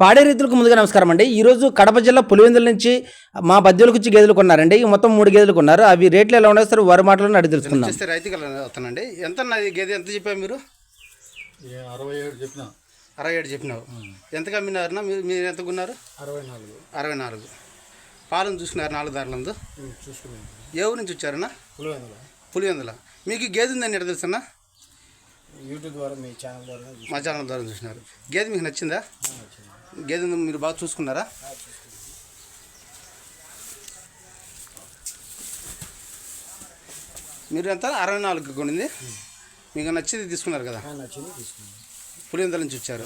పాడే రైతులకు ముందుగా నమస్కారం అండి. ఈరోజు కడప జిల్లా పులివెందుల నుంచి మా బద్దెలకు వచ్చి గేదెలు కొన్నారండి. ఈ మొత్తం మూడు గేదెలు కొన్నారు. అవి రేట్లు ఎలా ఉన్నాయి సార్? వారి మాటలను అడిగి తెలుసుకుందాం. రైతుకి అవుతానండి ఎంత గేదె? ఎంత చెప్పావు మీరు? అరవై ఏడు చెప్పిన. అరవై ఏడు చెప్పినావు. ఎంతకు అమ్మినారన్నా మీరు మీరు ఎంత కొన్నారు? అరవై నాలుగు. అరవై నాలుగు. పాలను చూసుకున్నారు నాలుగు ధరలందు చూసుకున్నాను ఏ ఊరు నుంచి వచ్చారన్నా? పులివెందుల. పులివెందుల. మీకు గేదె ఉందని ఎక్కడ తెలుసన్నా? యూట్యూబ్ ద్వారా మీ ఛానల్ ద్వారా మా ఛానల్ ద్వారా చూసినారు. గేదె మీకు నచ్చిందా? గేదె మీరు బాగా చూసుకున్నారా? మీరు ఎంత? అరవై నాలుగు కొనింది. మీకు నచ్చింది తీసుకున్నారు కదా? నచ్చింది తీసుకున్నాను పులివెందుల నుంచి వచ్చారు.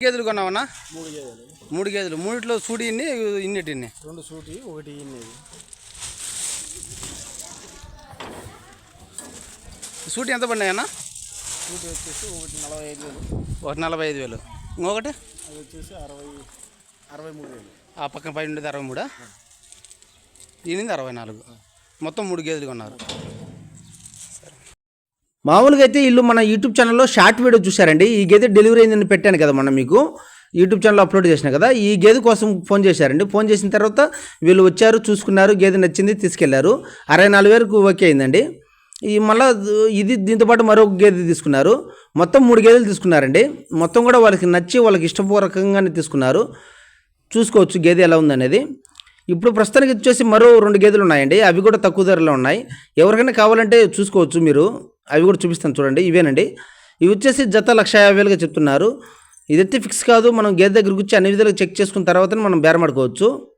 గేదెలు కొన్నావన్నా? మూడు గేదెలు. మూడు గేదెలు. మూడిట్లో సూడి ఇన్ని ఇన్నిటి ఇన్ని? రెండు సూటి ఒకటి ఇన్నది సూటి ఎంత పడినాయన్నా సూటి వచ్చేసి ఒకటి నలభై ఐదు వేలు. ఒకటి నలభై ఐదు వేలు. ఇంకొకటి? అది వచ్చేసి అరవై అరవై మూడు వేలు. ఆ పక్కన పైన ఉండేది అరవై మూడా? ఈనింది అరవై నాలుగు. మొత్తం మూడు గేదెలు కొన్నారు. మామూలుగా అయితే ఇల్లు మన యూట్యూబ్ ఛానల్లో షార్ట్ వీడియో చూశారండి. ఈ గేదె డెలివరీ అయిందని పెట్టాను కదా మనం మీకు. యూట్యూబ్ ఛానల్లో అప్లోడ్ చేసిన కదా. ఈ గేదె కోసం ఫోన్ చేశారండి. ఫోన్ చేసిన తర్వాత వీళ్ళు వచ్చారు చూసుకున్నారు. గేదె నచ్చింది తీసుకెళ్ళారు. అరవై నాలుగు వేలకు ఓకే అయిందండి. ఈ మళ్ళా ఇది దీంతో పాటు మరొక గేదె తీసుకున్నారు. మొత్తం మూడు గేదెలు తీసుకున్నారండి. మొత్తం కూడా వాళ్ళకి నచ్చి వాళ్ళకి ఇష్టపూర్వకంగానే తీసుకున్నారు. చూసుకోవచ్చు గేదె ఎలా ఉందనేది. ఇప్పుడు ప్రస్తుతానికి వచ్చేసి మరో రెండు గేదెలు ఉన్నాయండి. అవి కూడా తక్కువ ధరలో ఉన్నాయి. ఎవరికైనా కావాలంటే చూసుకోవచ్చు మీరు. అవి కూడా చూపిస్తాను చూడండి. ఇవేనండి. ఇవి వచ్చేసి జత లక్ష యాభై వేలుగా చెప్తున్నారు. ఇదైతే ఫిక్స్ కాదు. మనం గేదె దగ్గరికి వచ్చి అన్ని విధాలుగా చెక్ చేసుకున్న తర్వాత మనం బేరమాడుకోవచ్చు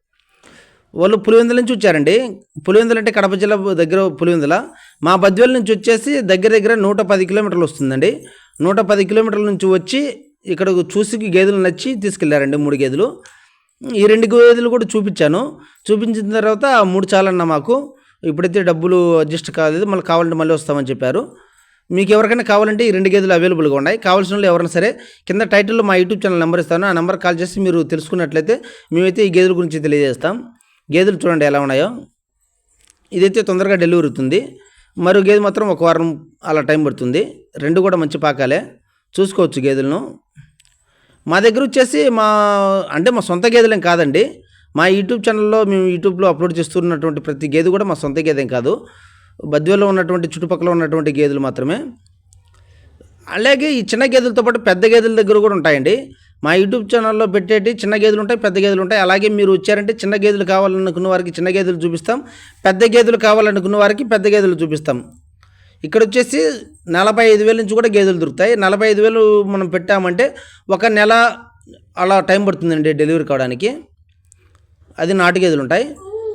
వాళ్ళు పులివెందుల నుంచి వచ్చారండి పులివెందుల అంటే కడప జిల్లా దగ్గర పులివెందుల. మా బద్వేల నుంచి వచ్చేసి దగ్గర దగ్గర నూట పది కిలోమీటర్లు వస్తుందండి. నూట పది కిలోమీటర్ల నుంచి వచ్చి ఇక్కడ చూసి గేదెలు నచ్చి తీసుకెళ్ళారండి మూడు గేదెలు. ఈ రెండు గేదెలు కూడా చూపించాను. చూపించిన తర్వాత ఆ మూడు చాలన్న మాకు. ఇప్పుడైతే డబ్బులు అడ్జస్ట్ కాలేదు. మళ్ళీ కావాలంటే మళ్ళీ వస్తామని చెప్పారు. మీకు ఎవరికైనా కావాలంటే ఈ రెండు గేదెలు అవైలబుల్గా ఉన్నాయి. కావాల్సిన వాళ్ళు ఎవరైనా సరే కింద టైటిల్లో మా యూట్యూబ్ ఛానల్ నెంబర్ ఇస్తాను. ఆ నెంబర్ కాల్ చేసి మీరు తెలుసుకున్నట్లయితే మేమైతే ఈ గేదెల గురించి తెలియజేస్తాం. గేదెలు చూడండి ఎలా ఉన్నాయో. ఇదైతే తొందరగా డెలివరీ అవుతుంది. మరో గేదె మాత్రం ఒక వారం అలా టైం పడుతుంది. రెండు కూడా మంచి పాకాలే. చూసుకోవచ్చు గేదెలను. మా దగ్గర వచ్చేసి మా అంటే మా సొంత గేదెలేం కాదండి. మా యూట్యూబ్ ఛానల్లో మేము యూట్యూబ్లో అప్లోడ్ చేస్తున్నటువంటి ప్రతి గేదె కూడా మా సొంత గేదెం కాదు. బద్వేలో ఉన్నటువంటి చుట్టుపక్కల ఉన్నటువంటి గేదెలు మాత్రమే. అలాగే ఈ చిన్న గేదెలతో పాటు పెద్ద గేదెల దగ్గర కూడా ఉంటాయండి. మా యూట్యూబ్ ఛానల్లో పెట్టేటి చిన్న గేదెలు ఉంటాయి పెద్ద గేదెలు ఉంటాయి. అలాగే మీరు వచ్చారంటే చిన్న గేదెలు కావాలనుకున్న వారికి చిన్న గేదెలు చూపిస్తాం. పెద్ద గేదెలు కావాలనుకున్న వారికి పెద్ద గేదెలు చూపిస్తాం. ఇక్కడ వచ్చేసి నలభై ఐదు వేల నుంచి కూడా గేదెలు దొరుకుతాయి. నలభై ఐదు వేలు మనం పెట్టామంటే ఒక నెల అలా టైం పడుతుందండి డెలివరీ కావడానికి. అది నాటు గేదెలు ఉంటాయి.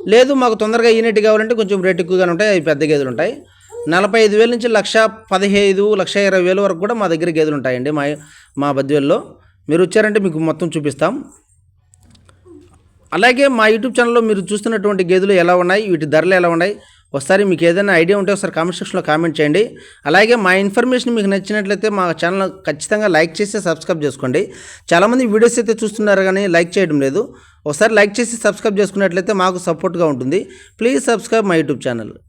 లేదు మాకు తొందరగా ఈనెట్ కావాలంటే కొంచెం రేట్ ఎక్కువగానే ఉంటాయి. అవి పెద్ద గేదెలు ఉంటాయి. నలభై ఐదు వేల నుంచి లక్ష పదిహేను లక్ష ఇరవై వేల వరకు కూడా మా దగ్గర గేదెలు ఉంటాయండి మా మా బద్వేల్లో. మీరు వచ్చారంటే మీకు మొత్తం చూపిస్తాం. అలాగే మా యూట్యూబ్ ఛానల్లో మీరు చూస్తున్నటువంటి గేదెలు ఎలా ఉన్నాయి వీటి ధరలు ఎలా ఉన్నాయి ఒకసారి మీకు ఏదైనా ఐడియా ఉంటే ఒకసారి కామెంట్ సెక్షన్లో కామెంట్ చేయండి. అలాగే మా ఇన్ఫర్మేషన్ మీకు నచ్చినట్లయితే మా ఛానల్ ఖచ్చితంగా లైక్ చేసి సబ్స్క్రైబ్ చేసుకోండి. చాలామంది వీడియోస్ అయితే చూస్తున్నారు కానీ లైక్ చేయడం లేదు. ఒకసారి లైక్ చేసి సబ్స్క్రైబ్ చేసుకున్నట్లయితే మాకు సపోర్ట్గా ఉంటుంది. Please subscribe my YouTube channel.